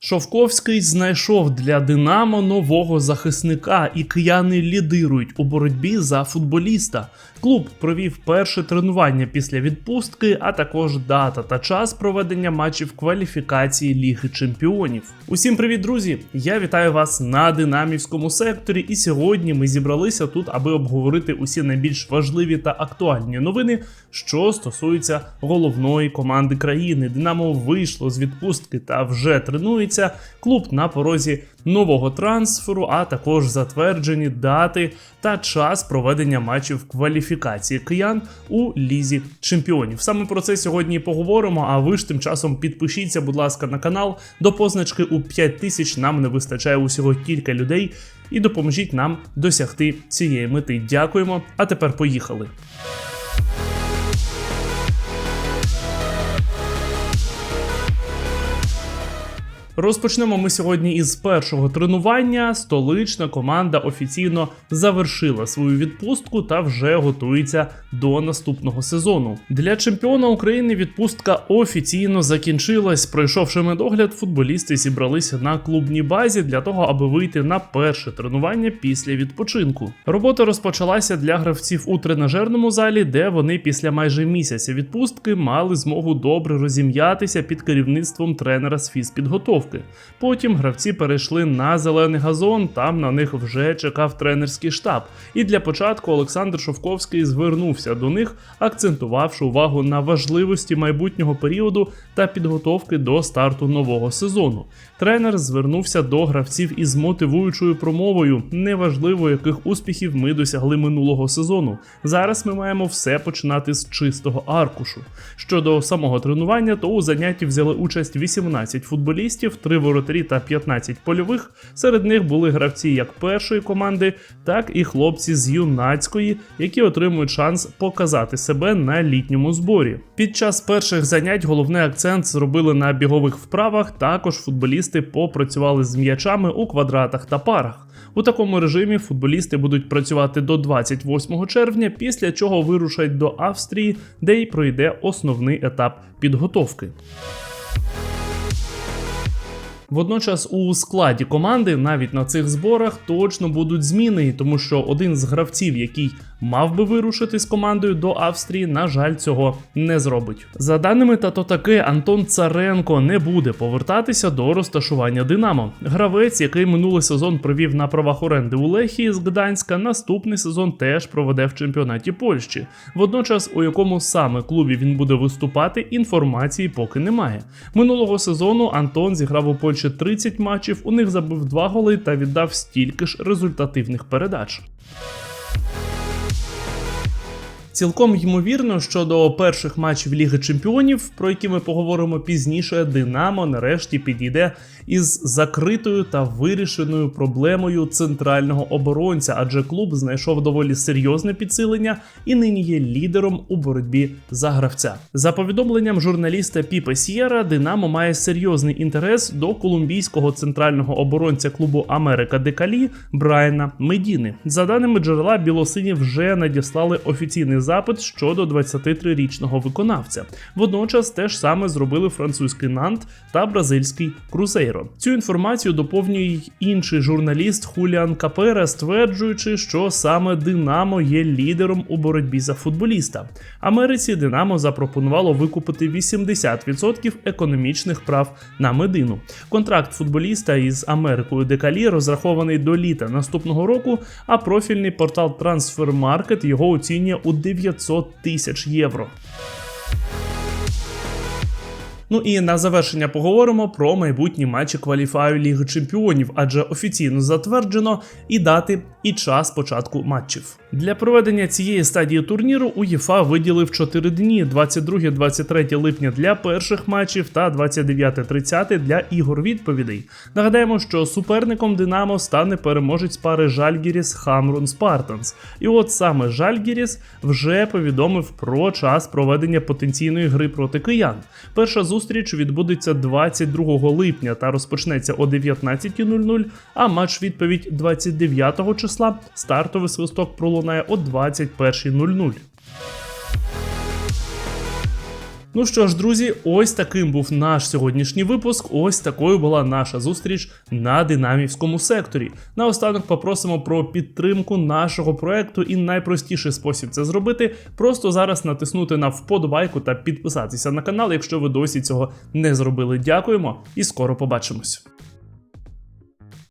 Шовковський знайшов для Динамо нового захисника, і кияни лідирують у боротьбі за футболіста. Клуб провів перше тренування після відпустки, а також дата та час проведення матчів кваліфікації Ліги Чемпіонів. Усім привіт, друзі! Я вітаю вас на динамівському секторі. І сьогодні ми зібралися тут, аби обговорити усі найбільш важливі та актуальні новини, що стосуються головної команди країни. Динамо вийшло з відпустки та вже тренується. Клуб на порозі нового трансферу, а також затверджені дати та час проведення матчів кваліфікації киян у лізі чемпіонів. Саме про це сьогодні і поговоримо. А ви ж тим часом підпишіться, будь ласка, на канал. До позначки у 5 тисяч нам не вистачає усього кілька людей. І допоможіть нам досягти цієї мети. Дякуємо. А тепер поїхали. Розпочнемо ми сьогодні із першого тренування. Столична команда офіційно завершила свою відпустку та вже готується до наступного сезону. Для чемпіона України відпустка офіційно закінчилась. Пройшовши медогляд, футболісти зібралися на клубній базі для того, аби вийти на перше тренування після відпочинку. Робота розпочалася для гравців у тренажерному залі, де вони після майже місяця відпустки мали змогу добре розім'ятися під керівництвом тренера з фізпідготовки. Потім гравці перейшли на зелений газон. Там на них вже чекав тренерський штаб. І для початку Олександр Шовковський звернувся до них, акцентувавши увагу на важливості майбутнього періоду та підготовки до старту нового сезону. Тренер звернувся до гравців із мотивуючою промовою. Неважливо, яких успіхів ми досягли минулого сезону. Зараз ми маємо все починати з чистого аркушу. Щодо самого тренування, то у занятті взяли участь 18 футболістів, 3 воротарі та 15 польових. Серед них були гравці як першої команди, так і хлопці з юнацької, які отримують шанс показати себе на літньому зборі. Під час перших занять головний акцент зробили на бігових вправах. Також футболісти попрацювали з м'ячами у квадратах та парах. У такому режимі футболісти будуть працювати до 28 червня, після чого вирушать до Австрії, де й пройде основний етап підготовки. Водночас у складі команди навіть на цих зборах точно будуть зміни, тому що один з гравців, який мав би вирушити з командою до Австрії, на жаль, цього не зробить. За даними тато таки, Антон Царенко не буде повертатися до розташування Динамо. Гравець, який минулий сезон провів на правах оренди у Лехії з Гданська, наступний сезон теж проведе в чемпіонаті Польщі. Водночас, у якому саме клубі він буде виступати, інформації поки немає. Минулого сезону Антон зіграв у Польщі 30 матчів, у них забив 2 голи та віддав стільки ж результативних передач. Цілком ймовірно, що до перших матчів Ліги Чемпіонів, про які ми поговоримо пізніше, Динамо нарешті підійде із закритою та вирішеною проблемою центрального оборонця, адже клуб знайшов доволі серйозне підсилення і нині є лідером у боротьбі за гравця. За повідомленням журналіста Піпе Сієра, Динамо має серйозний інтерес до колумбійського центрального оборонця клубу Америка Декалі Брайана Медіни. За даними джерела, білосині вже надіслали офіційний запит щодо 23-річного виконавця. Водночас те ж саме зробили французький Нант та бразильський Крузейро. Цю інформацію доповнює й інший журналіст Хуліан Капера, стверджуючи, що саме Динамо є лідером у боротьбі за футболіста. Америці Динамо запропонувало викупити 80% економічних прав на медину. Контракт футболіста із Америкою Декалі розрахований до літа наступного року, а профільний портал Transfermarkt його оцінює у 900 тисяч євро. Ну і на завершення поговоримо про майбутні матчі кваліфаю Ліги Чемпіонів, адже офіційно затверджено і дати, і час початку матчів. Для проведення цієї стадії турніру УЄФА виділив 4 дні: 22-23 липня для перших матчів та 29-30 для ігор відповідей. Нагадаємо, що суперником Динамо стане переможець пари Жальгіріс Хамрун Спартанс. І от саме Жальгіріс вже повідомив про час проведення потенційної гри проти киян. Перша зустріч відбудеться 22 липня та розпочнеться о 19.00, а матч відповідь 29 числа стартовий свисток пролунає о 21.00. Ну що ж, друзі, ось таким був наш сьогоднішній випуск. Ось такою була наша зустріч на динамівському секторі. Наостанок попросимо про підтримку нашого проекту, і найпростіший спосіб це зробити просто зараз натиснути на вподобайку та підписатися на канал, якщо ви досі цього не зробили. Дякуємо і скоро побачимось.